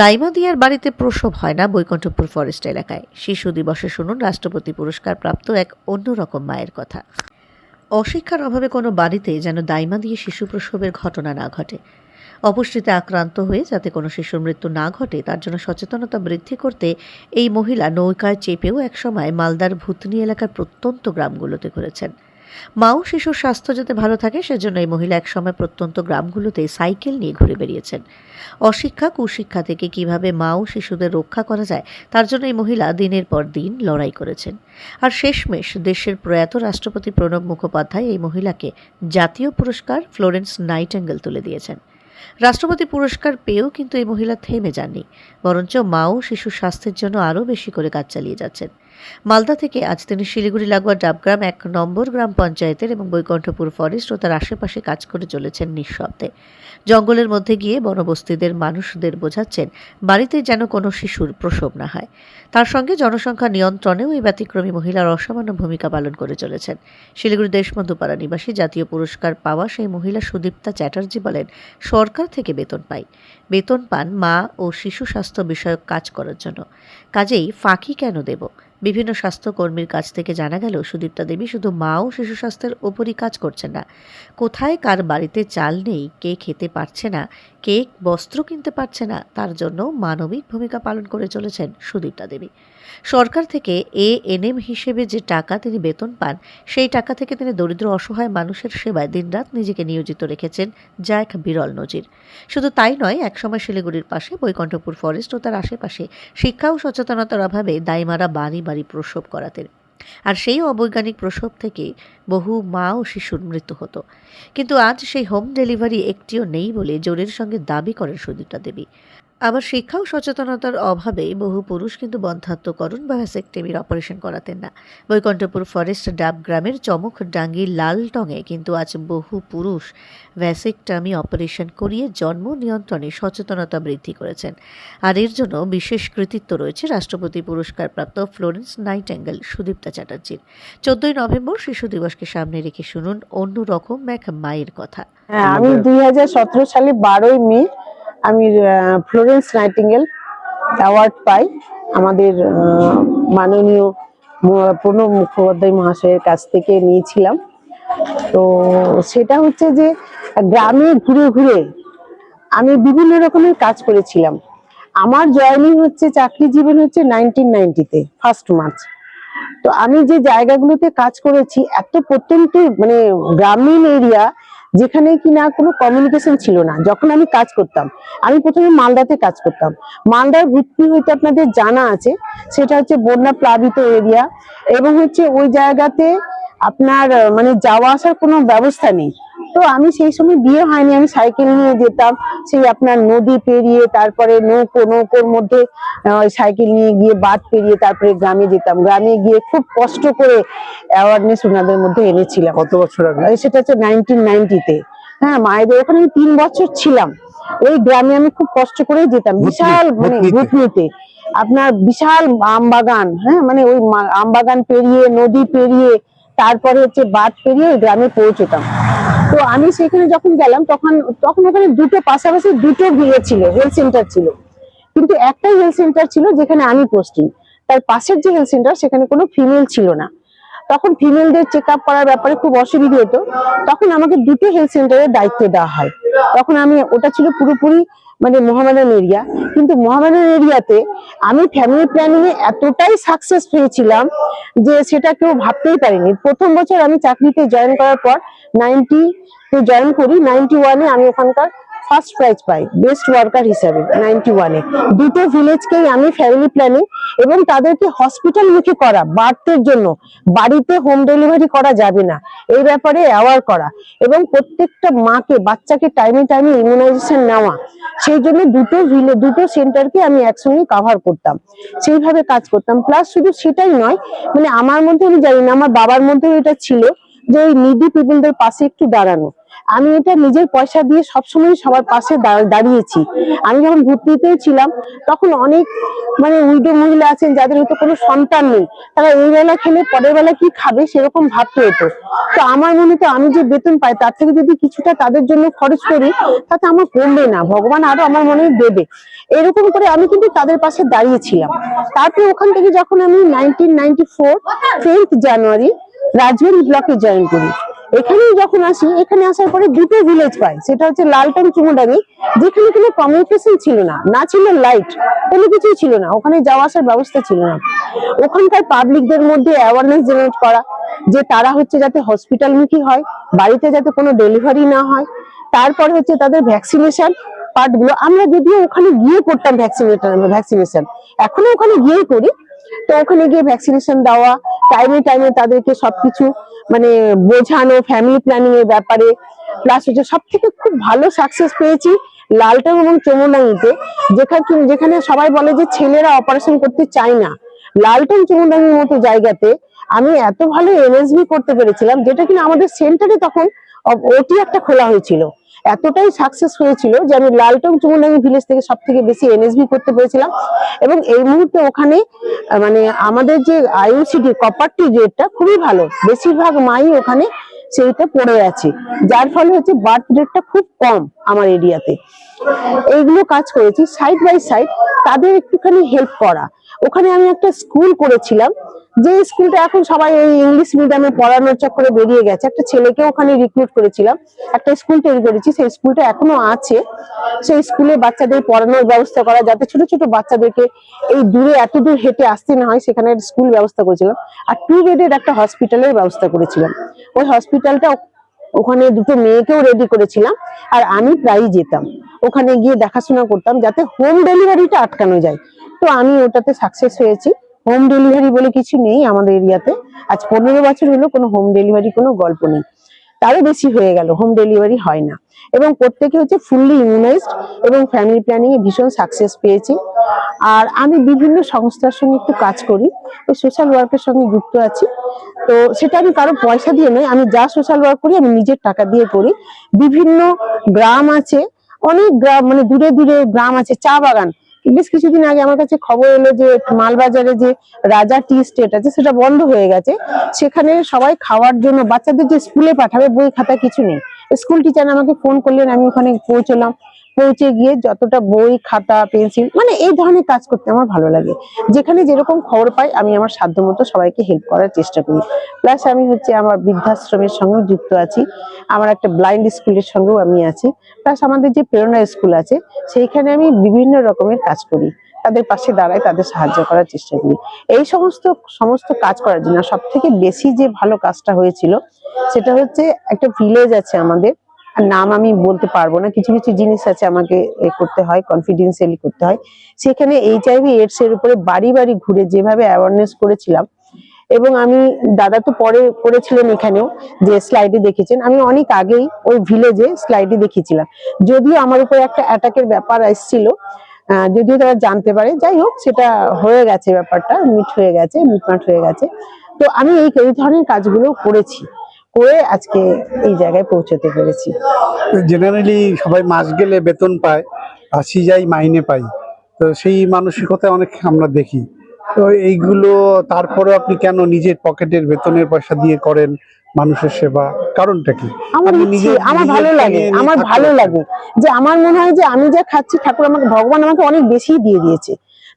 দাইমাদিয়ার বাড়িতে প্রসব হয় না বৈকুণ্ঠপুর ফরেস্ট এলাকায়। শিশু দিবসে শুনুন রাষ্ট্রপতি পুরস্কার প্রাপ্ত এক অন্যরকম মায়ের কথা। অশিক্ষার অভাবে কোনো বাড়িতে যেন দাইমা দিয়ে শিশু প্রসবের ঘটনা না ঘটে। অপুষ্টিতে আক্রান্ত হয়ে যাতে কোনো শিশুর মৃত্যু না ঘটে, তার জন্য সচেতনতা বৃদ্ধি করতে এই মহিলা নৌকায় চেপেও একসময় মালদার ভূতনি এলাকার প্রত্যন্ত গ্রামগুলোতে ঘুরেছেন। মা ও শিশুর স্বাস্থ্য যাতে ভালো থাকে, সেজন্য এই মহিলা একসময় প্রত্যন্ত গ্রামগুলোতে সাইকেল নিয়ে ঘুরে বেরিয়েছেন অশিক্ষা, কুশিক্ষা থেকে কীভাবে মা ও শিশুদের রক্ষা করা যায়, তার জন্য এই মহিলা দিনের পর দিন লড়াই করেছেন। আর শেষমেশ দেশের প্রয়াত রাষ্ট্রপতি প্রণব মুখোপাধ্যায় এই মহিলাকে জাতীয় পুরস্কার ফ্লোরেন্স নাইটেঙ্গেল তুলে দিয়েছেন। রাষ্ট্রপতি পুরস্কার পেয়েও কিন্তু এই মহিলা থেমে যাননি, বরঞ্চ মা ও শিশুর স্বাস্থ্যের জন্য আরও বেশি করে কাজ চালিয়ে যাচ্ছেন। মালদা থেকে আজ তিনি শিলিগুড়ি লাগোয়া ডাবগ্রাম এক নম্বর গ্রাম পঞ্চায়েতের এবং বৈকণ্ঠপুর ফরেস্ট ও তার আশেপাশে কাজ করে চলেছেন নিঃশব্দে। জঙ্গলের মধ্যে গিয়ে বনবস্তিদের মানুষদের বোঝাচ্ছেন, বাড়িতে যেন কোনো শিশুর প্রসব না হয়। তার সঙ্গে জনসংখ্যা নিয়ন্ত্রণেও এই ব্যতিক্রমী মহিলার অসামান্য ভূমিকা পালন করে চলেছেন। শিলিগুড়ি দেশবন্ধুপাড়া নিবাসী জাতীয় পুরস্কার পাওয়া সেই মহিলা সুদীপ্তা চ্যাটার্জি বলেন, সরকার থেকে বেতন পাই। বেতন পান মা ও শিশু স্বাস্থ্য বিষয়ক কাজ করার জন্য। কাজেই ফাঁকি কেন দেব? বিভিন্ন স্বাস্থ্যকর্মীর কাছ থেকে জানা গেল, সুদীপ্তা দেবী শুধু মা ও শিশু স্বাস্থ্যের ওপরই কাজ করছেন না। কোথায় কার বাড়িতে চাল নেই, কে খেতে পারছে না কে বস্ত্র কিনতে পারছে না, তার জন্য মানবিক ভূমিকা পালন করে চলেছেন সুদীপ্তা দেবী। সরকার থেকে এ এনএম হিসেবে যে টাকা তিনি বেতন পান, সেই টাকা থেকে তিনি দরিদ্র, অসহায় মানুষের সেবায় দিনরাত নিজেকে নিয়োজিত রেখেছেন যা এক বিরল নজির। শুধু তাই নয়, একসময় শিলিগুড়ির পাশে বৈকণ্ঠপুর ফরেস্ট ও তার আশেপাশে শিক্ষা ও সচেতনতার অভাবে দাইমারা বাড়ি বাড়ি প্রসব করাতেন। আর সেই অবৈজ্ঞানিক প্রসব থেকে বহু মা ও শিশুর মৃত্যু হতো। কিন্তু আজ সেই হোম ডেলিভারি একটিও নেই বলে জোরের সঙ্গে দাবি করেন সুদীপ্তা দেবী। আবার শিক্ষা ও সচেতনতার অভাবে বহু পুরুষ কিন্তু বন্ধাত্মকরণ বা ভ্যাসেকটেমির অপারেশন করাতেন না। বৈকণ্ঠপুর ফরেস্ট ডাব গ্রামের চমক ডাঙ্গি লালটঙে কিন্তু আজ বহু পুরুষ ভ্যাসেকটামি অপারেশন করিয়ে জন্ম নিয়ন্ত্রণে সচেতনতা বৃদ্ধি করেছেন। আর এর জন্য বিশেষ কৃতিত্ব রয়েছে রাষ্ট্রপতি পুরস্কারপ্রাপ্ত ফ্লোরেন্স নাইটেঙ্গেল সুদীপ্তা চ্যাটার্জির। চোদ্দই নভেম্বর শিশু দিবসকে সামনে রেখে শুনুন অন্য রকম এক মায়ের কথা। হ্যাঁ আমি দুই হাজার সতেরো সালে বারোই মে আমি ফ্লোরেন্স নাইটিঙ্গেল অ্যাওয়ার্ড পাই আমাদের মাননীয় প্রণব মুখোপাধ্যায় মহাশয়ের কাছ থেকে নিয়েছিলাম। তো সেটা হচ্ছে যে, গ্রামে ঘুরে ঘুরে আমি বিভিন্ন রকমের কাজ করেছিলাম। আমার জয়েনিং হচ্ছে চাকরি জীবন হচ্ছে নাইনটিন নাইনটিতে ফার্স্ট মার্চ তো আমি যে জায়গাগুলোতে কাজ করেছি, এত প্রত্যন্ত মানে গ্রামীণ এরিয়া যেখানে কিনা কোনো কমিউনিকেশন ছিল না, যখন আমি কাজ করতাম, আমি প্রথমে মালদাতে কাজ করতাম। মালদার ভিত্তি হইতে আপনাদের জানা আছে, সেটা হচ্ছে বন্যা প্লাবিত এরিয়া এবং হচ্ছে ওই জায়গাতে আপনার মানে যাওয়া আসার কোনো ব্যবস্থা নেই। তো আমি সেই সময় বিয়ে হয়নি আমি সাইকেল নিয়ে যেতাম। সেই আপনার নদী পেরিয়ে তারপরে নৌকো নৌকোর মধ্যে সাইকেল নিয়ে গিয়ে বাদ পেরিয়ে তারপরে গ্রামে যেতাম। গ্রামে গিয়ে খুব কষ্ট করে অ্যাওয়ারনেস ওনাদের মধ্যে এনেছিলাম। কত বছর আগে? সেটা হচ্ছে নাইনটিন নাইনটিতে হ্যাঁ মায়েদের ওখানে আমি তিন বছর ছিলাম। ওই গ্রামে আমি খুব কষ্ট করে যেতাম। বিশাল মানে। ভূতনিতে আপনার বিশাল আম বাগান হ্যাঁ মানে ওই আম বাগান পেরিয়ে নদী পেরিয়ে তারপরে হচ্ছে বাদ পেরিয়ে ওই গ্রামে পৌঁছতাম। তো আমি সেখানে যখন গেলাম, তখন তখন ওখানে দুটো পাশাপাশি দুটো বিয়ে ছিল হেলথ সেন্টার ছিল। কিন্তু একটাই হেলথ সেন্টার ছিল যেখানে আমি পোস্টিং তার পাশের যে হেলথ সেন্টার সেখানে কোনো ফিমেল ছিল না। তখন ফিমেলদের চেক আপ করার ব্যাপারে খুব অসুবিধা হতো। তখন আমাকে দুটো হেলথ সেন্টারের দায়িত্ব দেওয়া হয়। তখন আমি, ওটা ছিল পুরোপুরি মানে মোহামেডান এরিয়া কিন্তু মোহামেডান এরিয়াতে আমি ফ্যামিলি প্ল্যানিং এ এতটাই সাকসেস পেয়েছিলাম যে সেটা কেউ ভাবতেই পারিনি। প্রথম বছর আমি চাকরিতে জয়েন করার পর নাইনটি জয়েন করি নাইনটি ওয়ানে আমি ওখানকার ফার্স্ট প্রাইজ পাই বেস্ট ওয়ার্কার হিসাবে নাইনটি ওয়ানে দুটো ভিলেজকেই আমি ফ্যামিলি প্ল্যানিং এবং তাদেরকে হসপিটাল মুখী করা বার্থের জন্য। বাড়িতে হোম ডেলিভারি করা যাবে না, এই ব্যাপারে অ্যাওয়ার করা এবং প্রত্যেকটা মাকে, বাচ্চাকে টাইমে টাইমে ইমিউনাইজেশন নেওয়া। সেই জন্য দুটো ভিলে দুটো সেন্টারকে আমি একসঙ্গে কাভার করতাম, সেইভাবে কাজ করতাম। প্লাস শুধু সেটাই নয় মানে আমার মধ্যে আমি জানি না, আমার বাবার মধ্যেও এটা ছিল। যে ওই নিডি পিপলদের পাশে একটু দাঁড়ানো। আমি এটা নিজের পয়সা দিয়ে সবসময় সবার পাশে দাঁড়িয়েছি। আমি যখন ভর্তিতেও ছিলাম, তখন অনেক মানে উইডো মহিলা আছেন যাদের হয়তো কোনো সন্তান নেই। তারা এই বেলা খেলে পরের বেলা কি খাবে সেরকম ভাবতে হতো। তো আমার মনে তো আমি যে বেতন পাই, তার থেকে যদি কিছুটা তাদের জন্য খরচ করি, তাতে আমার কমবে না। ভগবান আরও আমার মনে দেবে। এরকম করে আমি কিন্তু তাদের পাশে দাঁড়িয়েছিলাম। তারপরে ওখান থেকে যখন আমি nineteen ninety four January Rajbari ব্লকে জয়েন করি। এখানে যখন আসি, এখানে আসার পরে দুটো ভিলেজ পাই। সেটা হচ্ছে লালটন চুমুডাঙ্গি, যেখানে কোনো কমিউনিকেশন ছিল না। না ছিল লাইট কোনো কিছুই ছিল না। ওখানে যাওয়া আসার ব্যবস্থা ছিল না। ওখানকার পাবলিকদের মধ্যে অ্যাওয়ারনেস জেনারেট করা, যে তারা হচ্ছে যাতে হসপিটাল হসপিটালমুখী হয়, বাড়িতে যাতে কোনো ডেলিভারি না হয়। তারপর হচ্ছে তাদের ভ্যাকসিনেশন পার্টগুলো আমরা যদিও ওখানে গিয়ে করতাম ভ্যাকসিনেশন ভ্যাকসিনেশন এখনও ওখানে গিয়ে করি তো ওখানে গিয়ে ভ্যাকসিনেশন দেওয়া টাইমে টাইমে তাদেরকে সবকিছু মানে বোঝানো ফ্যামিলি প্ল্যানিং এর ব্যাপারে প্লাস হচ্ছে সব থেকে খুব ভালো সাকসেস পেয়েছি লালটন এবং চমুনাইতে যেখানে যেখানে সবাই বলে যে ছেলেরা অপারেশন করতে চায় না। লালটন চমুনাইয়ের মতো জায়গাতে আমি এত ভালো এনএসবি করতে পেরেছিলাম, যেটা কিনা আমাদের সেন্টারে তখন ওটি একটা খোলা হয়েছিল। এতটাই সাকসেস হয়েছিল যে আমি লালটন চুমুনাঙ্গি ভিলেজ থেকে সব থেকে বেশি এনএসবি করতে পেরেছিলাম। এবং এই মুহূর্তে ওখানে মানে আমাদের যে আইউসিডি কপারটি রেটটা খুবই ভালো। বেশিরভাগ মাই ওখানে সেইটা পড়ে আছে। যার ফলে হচ্ছে বার্থ রেটটা খুব কম আমার এরিয়াতে এইগুলো কাজ করেছি। সাইড বাই সাইড তাদের একটুখানি হেল্প করা। ওখানে আমি একটা স্কুল করেছিলাম। যে স্কুলটা এখন সবাই ওই ইংলিশ মিডিয়ামে পড়ানোর চক্করে বেরিয়ে গেছে, একটা ছেলেকে ওখানে রিক্রুট করেছিলাম, একটা স্কুল তৈরি করেছি, সেই স্কুলটা এখনও আছে। সেই স্কুলে বাচ্চাদের পড়ানোর ব্যবস্থা করা, যাতে ছোট ছোট বাচ্চাদেরকে এই দূরে এত দূর হেঁটে আসতে না হয়, সেখানে স্কুল ব্যবস্থা করেছিলাম। আর টু বেডের একটা হসপিটালের ব্যবস্থা করেছিলাম। ওই হসপিটালটা ওখানে দুটো মেয়েকেও রেডি করেছিলাম, আর আমি প্রায়ই যেতাম। ওখানে গিয়ে দেখাশোনা করতাম, যাতে হোম ডেলিভারিটা আটকানো যায়। তো আমি ওটাতে সাকসেস হয়েছি। হোম ডেলিভারি বলে কিছু নেই আমাদের এরিয়াতে। আজ পনেরো বছর হলো কোনো হোম ডেলিভারি কোনো গল্প নেই। তারও বেশি হয়ে গেল হোম ডেলিভারি হয় না। এবং প্রত্যেকে হচ্ছে ফুললি ইমিউনাইজড এবং ফ্যামিলি প্ল্যানিং ভীষণ সাকসেস পেয়েছি। আর আমি বিভিন্ন সংস্থার সঙ্গে একটু কাজ করি ওই সোশ্যাল ওয়ার্কের সঙ্গে যুক্ত আছি। তো সেটা আমি কারও পয়সা দিয়ে নয়, আমি যা সোশ্যাল ওয়ার্ক করি, আমি নিজের টাকা দিয়ে করি। বিভিন্ন গ্রাম আছে, অনেক গ্রাম মানে দূরে দূরে গ্রাম আছে, চা বাগান। বেশ কিছুদিন আগে আমার কাছে খবর এলো যে মালবাজারে যে রাজা টি স্টেট আছে, সেটা বন্ধ হয়ে গেছে। সেখানে সবাই খাওয়ার জন্য বাচ্চাদের যে স্কুলে পাঠাবে, বই খাতা কিছু নেই। স্কুল টিচার আমাকে ফোন করলেন, আমি ওখানে পৌঁছলাম। পৌঁছে গিয়ে যতটা বই, খাতা, পেন্সিল মানে এই ধরনের কাজ করতে আমার ভালো লাগে। যেখানে যেরকম খবর পাই, আমি আমার সাধ্য মতো সবাইকে হেল্প করার চেষ্টা করি। প্লাস আমি হচ্ছে আমার বৃদ্ধাশ্রমের সঙ্গে যুক্ত আছি। আমার একটা ব্লাইন্ড স্কুলের সঙ্গেও আমি আছি। প্লাস আমাদের যে প্রেরণা স্কুল আছে, সেইখানে আমি বিভিন্ন রকমের কাজ করি। তাদের পাশে দাঁড়ায় তাদের সাহায্য করার চেষ্টা করি। এই সমস্ত সমস্ত কাজ করার জন্য সব থেকে বেশি যে ভালো কাজটা হয়েছিল, সেটা হচ্ছে একটা ভিলেজ আছে আমাদের। আর নাম আমি বলতে পারব না, কিছু কিছু জিনিস আছে আমাকে এ করতে হয় কনফিডেন্সিয়ালি করতে হয়। সেখানে এইচ এইচআইভি এইডস এর উপরে বাড়ি বাড়ি ঘুরে যেভাবে অ্যাওয়ারনেস করেছিলাম, এবং আমি, দাদা তো পরে করেছিলেন এখানেও, যে স্লাইডে দেখেছেন, আমি অনেক আগেই ওই ভিলেজে স্লাইডে দেখিয়েছিলাম যদিও আমার উপরে একটা অ্যাটাকের ব্যাপার এসেছিল যদিও তারা জানতে পারে, যাই হোক, সেটা হয়ে গেছে ব্যাপারটা মিট হয়ে গেছে মিটমাট হয়ে গেছে। তো আমি এই এই ধরনের কাজগুলো করেছি। করে আজকে এই জায়গায় পৌঁছতে পেরেছি। জেনারেলি সবাই মাস গেলে বেতন পায় আসি যাই মাইনে পাই। তো সেই মানসিকতা অনেক আমরা দেখি। তো এইগুলো তারপরে আপনি কেন নিজের পকেটের বেতনের পয়সা দিয়ে করেন মানুষের সেবা? কারণটা কি? আমার আমার ভালো লাগে আমার ভালো লাগে যে আমার মনে হয় যে আমি যা খাচ্ছি ঠাকুর আমাকে ভগবান আমাকে অনেক বেশি দিয়ে দিয়েছে।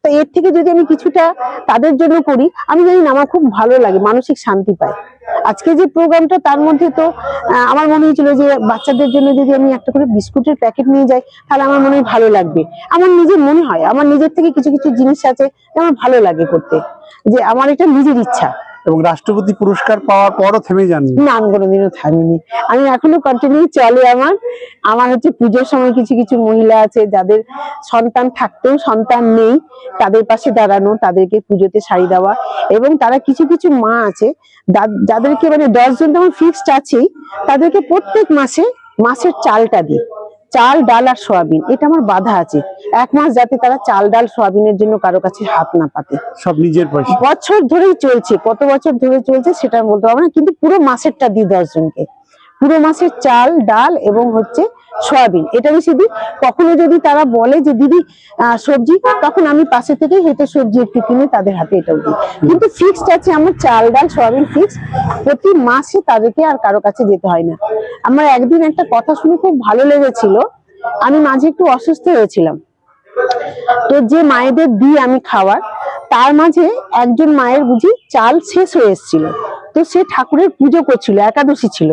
তো এর থেকে যদি আমি কিছুটা তাদের জন্য করি, আমি জানি না, আমার খুব ভালো লাগে, মানসিক শান্তি পায় আজকে যে প্রোগ্রামটা, তার মধ্যে তো আমার মনে হয়েছিল যে বাচ্চাদের জন্য যদি আমি একটা করে বিস্কুটের প্যাকেট নিয়ে যাই, তাহলে আমার মনে হয় ভালো লাগবে। আমার নিজের মনে হয়, আমার নিজের থেকে কিছু কিছু জিনিস আছে আমার ভালো লাগে করতে, যে আমার এটা নিজের ইচ্ছা। এবং রাষ্ট্রপতি পুরস্কার পাওয়ার পরও থেমে যাননি। না, আমি কোনোদিনও থামিনি। আমি এখনও কন্টিনিউ চলে আমার। আমার হচ্ছে পুজোর সময় কিছু কিছু মহিলা আছে, যাদের সন্তান থাকতেও সন্তান নেই, তাদের পাশে দাঁড়ানো, তাদেরকে পুজোতে শাড়ি দেওয়া এবং তারা কিছু কিছু মা আছে যাদেরকে মানে দশ জন তেমন ফিক্সড আছেই তাদেরকে প্রত্যেক মাসে, মাসের চালটা দিই। চাল ডাল আর সোয়াবিন এটা আমার বাধা আছে। এক মাস যাতে তারা চাল ডাল সোয়াবিনের জন্য কারও কাছে হাত না পাতে। সব নিজের পয়সা। বছর ধরেই চলছে কত বছর ধরে চলছে সেটা বলতে পারব না কিন্তু পুরো মাসেরটা দিই দশ জনকে পুরো মাসের চাল, ডাল এবং হচ্ছে সয়াবিন। এটা বেশি দিই কখনো যদি তারা বলে যে, দিদি সবজি তখন আমি পাশে থেকে হেঁটে সবজি একটু কিনে তাদের হাতে এটাও দিই। কিন্তু ফিক্সড আছে আমার চাল, ডাল, সয়াবিন ফিক্স প্রতি মাসে তাদেরকে আর কারও কাছে যেতে হয় না। আমার একদিন একটা কথা শুনে খুব ভালো লেগেছিল। আমি মাঝে একটু অসুস্থ হয়েছিলাম। তো যে মায়েদের দিই আমি খাওয়ার, তার মাঝে একজন মায়ের বুঝি চাল শেষ হয়ে এসেছিল। তো সে ঠাকুরের পুজো করছিল, একাদশী ছিল।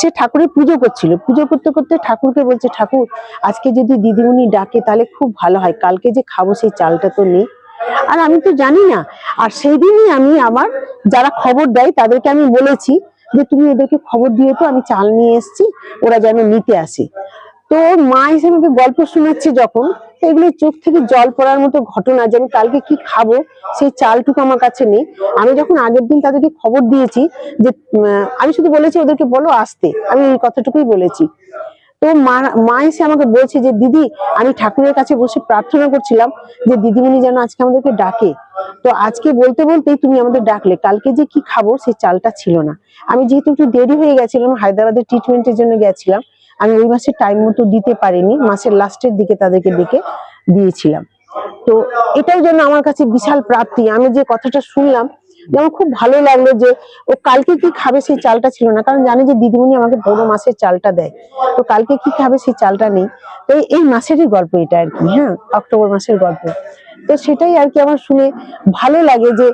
সে ঠাকুরের পুজো করছিল। পুজো করতে করতে ঠাকুরকে বলছে, ঠাকুর, আজকে যদি দিদিমণি ডাকে তাহলে খুব ভালো হয়। কালকে যে খাব সেই চালটা তো নেই। আর আমি তো জানি না। আর সেই দিনই আমি আমার যারা খবর দেয় তাদেরকে আমি বলেছি যে, তুমি ওদেরকে খবর দিয়ে তো আমি চাল নিয়ে এসেছি, ওরা যেন নিতে আসে। তো মা এসে আমাকে গল্প শোনাচ্ছে যখন। এগুলো চোখ থেকে জল পড়ার মতো ঘটনা যে আমি কালকে কি খাব, সেই চালটুকু আমার কাছে নেই। আমি যখন আগের দিন তাদেরকে খবর দিয়েছি যে আমি শুধু বলেছি ওদেরকে বলো আসতে। আমি এই কথাটুকুই বলেছি। তো মা মা এসে আমাকে বলছে যে, দিদি, আমি ঠাকুরের কাছে বসে প্রার্থনা করছিলাম যে, দিদিমণি যেন আজকে আমাদেরকে ডাকে। তো আজকে বলতে বলতেই তুমি আমাদের ডাকলে। কালকে যে কি খাব, সেই চালটা ছিল না। আমি যেহেতু একটু দেরি হয়ে গেছিলাম, হায়দ্রাবাদের ট্রিটমেন্টের জন্য গেছিলাম আমি ওই মাসে টাইম মতো দিতে পারিনি, মাসের লাস্টের দিকে তাদেরকে ডেকে দিয়েছিলাম। তো এটাও যেন আমার কাছে বিশাল প্রাপ্তি। আমি যে কথাটা শুনলাম, যে আমার খুব ভালো লাগল যে ও কালকে কি খাবে সেই চালটা ছিল না, কারণ জানি যে দিদিমণি আমাকে বড় মাসের চালটা দেয়। তো কালকে কি খাবে সেই চালটা নেই। তো এই- মাসেরই গল্প এটা আর কি হ্যাঁ অক্টোবর মাসের গল্প। তো সেটাই আর কি আমার শুনে ভালো লাগে যে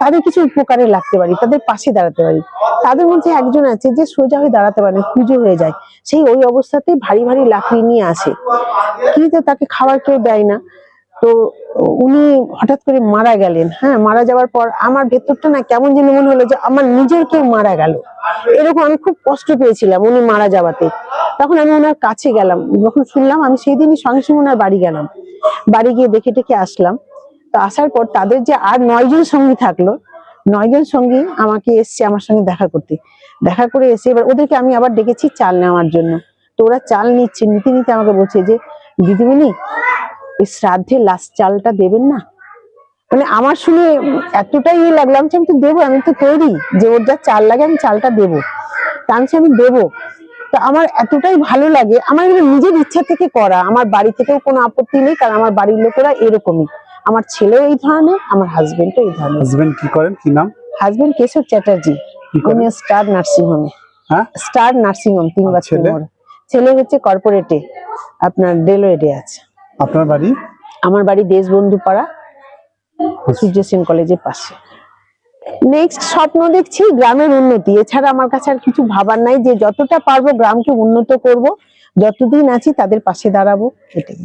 তাদের কিছু উপকারে লাগতে পারি, তাদের পাশে দাঁড়াতে পারি। তাদের মধ্যে একজন আছে যে সোজা হয়ে দাঁড়াতে পারে পুজো হয়ে যায়। সেই ওই অবস্থাতেই ভারী ভারী লাকড়ি নিয়ে আসে। কিন্তু তাকে খাবার কেউ দেয় না। তো উনি হঠাৎ করে মারা গেলেন। হ্যাঁ মারা যাওয়ার পর আমার ভেতরটা না কেমন যেন মনে হলো যে আমার নিজের কেউ মারা গেল। এরকম আমি খুব কষ্ট পেয়েছিলাম উনি মারা যাওয়াতে। তখন আমি ওনার কাছে গেলাম। যখন শুনলাম আমি সেই দিনই সঙ্গে সঙ্গে ওনার বাড়ি গেলাম। বাড়ি গিয়ে দেখে টেকে আসলাম। তো আসার পর তাদের যে আর নয়জন সঙ্গী থাকল, নয়জন সঙ্গী আমাকে এসছে আমার সঙ্গে দেখা করতে। দেখা করে এসে এবার ওদেরকে আমি আবার ডেকেছি চাল নেওয়ার জন্য। তো ওরা চাল নিচ্ছে, নিতে নিতে আমাকে বলছে যে, দিদিমণি ওই শ্রাদ্ধে লাস্ট চালটা দেবেন না? মানে আমার শুনে এতটাই ইয়ে লাগলাম যে আমি তো দেবো, আমি তো তৈরি, যে ওর যা চাল লাগে আমি চালটা দেবো। তা আমি আমি দেবো। তো আমার এতটাই ভালো লাগে, আমার নিজের ইচ্ছা থেকে করা, আমার বাড়ি থেকেও কোনো আপত্তি নেই, কারণ আমার বাড়ির লোকেরা এরকমই। আমার ছেলেও এই ধরনের আমার হাজবেন্ডও এই ধরনের। হাজবেন্ড কি করেন? কি নাম? হাজবেন্ড কেশব চ্যাটার্জি উনি স্টার নার্সিং হোমে হ্যাঁ? স্টার নার্সিং হোম তিন বাচ্চা ছেলে? ছেলে হচ্ছে কর্পোরেটে আপনার রেলওয়েতে আছে। আপনার বাড়ি? আমার বাড়ি দেশবন্ধু পাড়া সূর্য সেন কলেজের পাশে। নেক্সট স্বপ্ন দেখছি গ্রামের উন্নতি। এছাড়া আমার কাছে আর কিছু ভাবার নাই যে যতটা পারব গ্রামকে উন্নত করব যতদিন আছি তাদের পাশে দাঁড়াবো এটাই